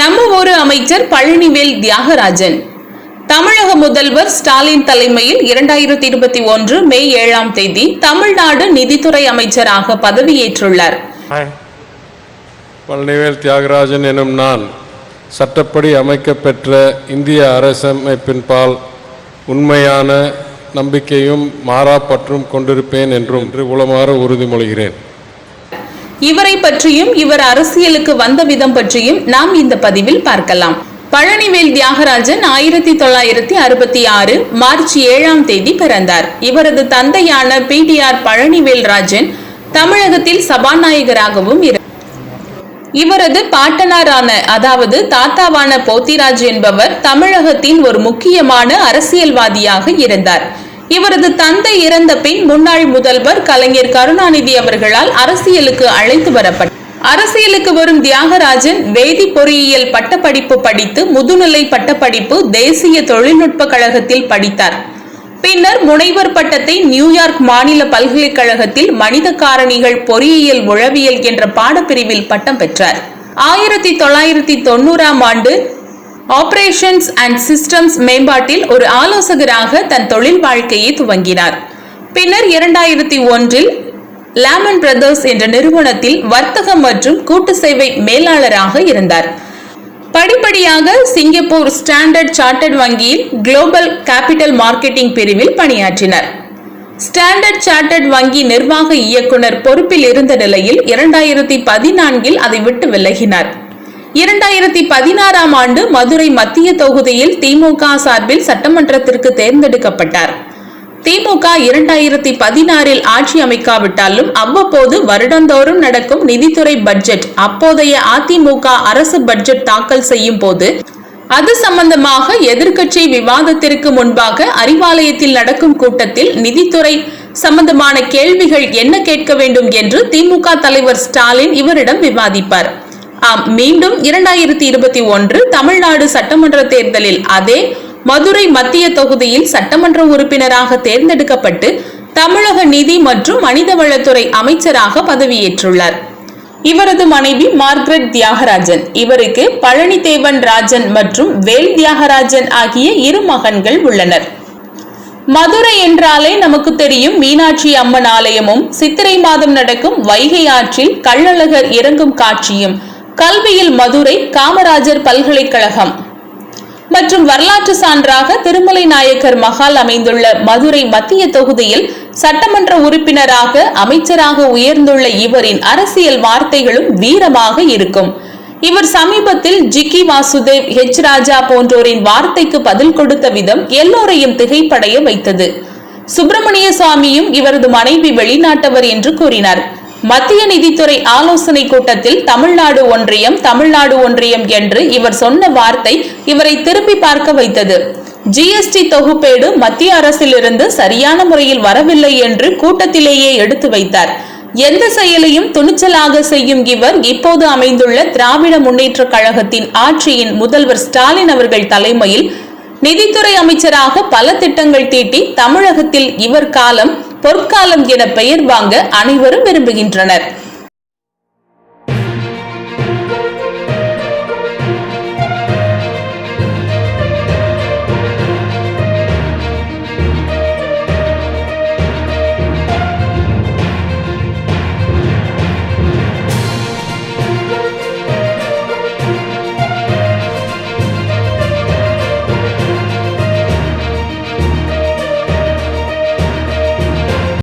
நம்ம ஒரு அமைச்சர் பழனிவேல் தியாகராஜன். தமிழக முதல்வர் ஸ்டாலின் தலைமையில் இரண்டாயிரத்தி இருபத்தி ஒன்று மே ஏழாம் தேதி தமிழ்நாடு நிதித்துறை அமைச்சராக பதவியேற்றுள்ளார். பழனிவேல் தியாகராஜன் எனும் நான் சட்டப்படி அமைக்கப்பெற்ற இந்திய அரசமைப்பின்பால் உண்மையான நம்பிக்கையும் மாறாப்பற்றும் கொண்டிருப்பேன் என்றும் என்று உளமாற உறுதிமொழிகிறேன். இவரை பற்றியும் இவர் அரசியலுக்கு வந்த விதம் பற்றியும் நாம் இந்த பதிவில் பார்க்கலாம். பழனிவேல் தியாகராஜன் ஆயிரத்தி தொள்ளாயிரத்தி அறுபத்தி ஆறு மார்ச் ஏழாம் தேதி பிறந்தார். இவரது தந்தையான பிடிஆர் பழனிவேல் ராஜன் தமிழகத்தில் சபாநாயகராகவும் இருந்தார் இவரது பாட்டனாரான அதாவது தாத்தாவான போத்திராஜ் என்பவர் தமிழகத்தின் ஒரு முக்கியமான அரசியல்வாதியாக இருந்தார். இவரது தந்தை இறந்த பின் முன்னாள் முதல்வர் கலைஞர் கருணாநிதி அவர்களால் அரசியலுக்கு அழைத்து வரப்பட்டார் அரசியலுக்கு வரும் தியாகராஜன் வேதி பொறியியல் பட்டப்படிப்பு படித்து முதுநிலை பட்டப்படிப்பு தேசிய தொழில்நுட்ப கழகத்தில் படித்தார். பின்னர் முனைவர் பட்டத்தை நியூயார்க் மாநில பல்கலைக்கழகத்தில் மனித காரணிகள் பொறியியல் உளவியல் என்ற பாடப்பிரிவில் பட்டம் பெற்றார். ஆயிரத்தி தொள்ளாயிரத்தி தொண்ணூறாம் ஆண்டு ஆபரேஷன்ஸ் அண்ட் சிஸ்டம்ஸ் மேம்பாட்டில் ஒரு ஆலோசகராக தன் தொழில் வாழ்க்கையை துவங்கினார். பின்னர் இரண்டாயிரத்தி ஒன்றில் லேமன் பிரதர்ஸ் என்ற நிறுவனத்தில் வர்த்தகம் மற்றும் கூட்டு சேவை மேலாளராக இருந்தார். படிப்படியாக சிங்கப்பூர் ஸ்டாண்டர்ட் சார்ட்டர்ட் வங்கியில் குளோபல் கேபிட்டல் மார்க்கெட்டிங் பிரிவில் பணியாற்றினார். ஸ்டாண்டர்ட் சார்ட்டர்ட் வங்கி நிர்வாக இயக்குனர் பொறுப்பில் இருந்த நிலையில் இரண்டாயிரத்தி பதினான்கில் அதை விட்டு விலகினார். இரண்டாயிரத்தி பதினாறாம் ஆண்டு மதுரை மத்திய தொகுதியில் திமுக சார்பில் சட்டமன்றத்திற்கு தேர்ந்தெடுக்கப்பட்டார். திமுக இரண்டாயிரத்தி பதினாறில் ஆட்சி அமைக்காவிட்டாலும் அவ்வப்போது வருடந்தோறும் நடக்கும் நிதித்துறை பட்ஜெட் அப்போதைய அதிமுக அரசு பட்ஜெட் தாக்கல் செய்யும் போது அது சம்பந்தமாக எதிர்க்கட்சி விவாதத்திற்கு முன்பாக அறிவாலயத்தில் நடக்கும் கூட்டத்தில் நிதித்துறை சம்பந்தமான கேள்விகள் என்ன கேட்க வேண்டும் என்று திமுக தலைவர் ஸ்டாலின் இவரிடம் விவாதிப்பார். ஆம் மீண்டும் இரண்டாயிரத்தி இருபத்தி ஒன்று தமிழ்நாடு சட்டமன்ற தேர்தலில் அதே மதுரை மத்திய தொகுதியில் சட்டமன்ற உறுப்பினராக தேர்ந்தெடுக்கப்பட்டு தமிழக நிதி மற்றும் மனிதவளத்துறை அமைச்சராக பதவியேற்றுள்ளார். இவரது மனைவி மார்கரெட் தியாகராஜன். இவருக்கு பழனிதேவன் ராஜன் மற்றும் வேல் தியாகராஜன் ஆகிய இரு மகன்கள் உள்ளனர். மதுரை என்றாலே நமக்கு தெரியும் மீனாட்சி அம்மன் ஆலயமும் சித்திரை மாதம் நடக்கும் வைகை ஆற்றில் கள்ளழகர் இறங்கும் காட்சியும் கல்வியில் மதுரை காமராஜர் பல்கலைக்கழகம். மற்றும் வரலாற்று சான்றாக திருமலை நாயக்கர் மகால் அமைந்துள்ள மதுரை மத்திய தொகுதியில் சட்டமன்ற உறுப்பினராக அமைச்சராக உயர்ந்துள்ள இவரின் அரசியல் வார்த்தைகளும் வீரமாக இருக்கும். இவர் சமீபத்தில் ஜிக்கி வாசுதேவ் ஹெச் ராஜா போன்றோரின் வார்த்தைக்கு பதில் கொடுத்த விதம் எல்லோரையும் திகைப்படைய வைத்தது. சுப்பிரமணிய சுவாமியும் இவரது மனைவி வெளிநாட்டவர் என்று கூறினார். மத்திய நிதித்துறை ஆலோசனை கூட்டத்தில் தமிழ்நாடு ஒன்றியம் தமிழ்நாடு ஒன்றியம் என்று இவர் சொன்ன வார்த்தை இவரை திருப்பி பார்க்க வைத்தது. ஜிஎஸ்டி தொகுப்பேடு மத்திய அரசிலிருந்து சரியான முறையில் வரவில்லை என்று கூட்டத்திலேயே எடுத்து வைத்தார். எந்த செயலையும் துணிச்சலாக செய்யும் இவர் இப்போது அமைந்துள்ள திராவிட முன்னேற்ற கழகத்தின் ஆட்சியின் முதல்வர் ஸ்டாலின் அவர்கள் தலைமையில் நிதித்துறை அமைச்சராக பல திட்டங்கள் தீட்டி தமிழகத்தில் இவர் காலம் பொற்காலம் என பெயர் வாங்க அனைவரும் விரும்புகின்றனர்.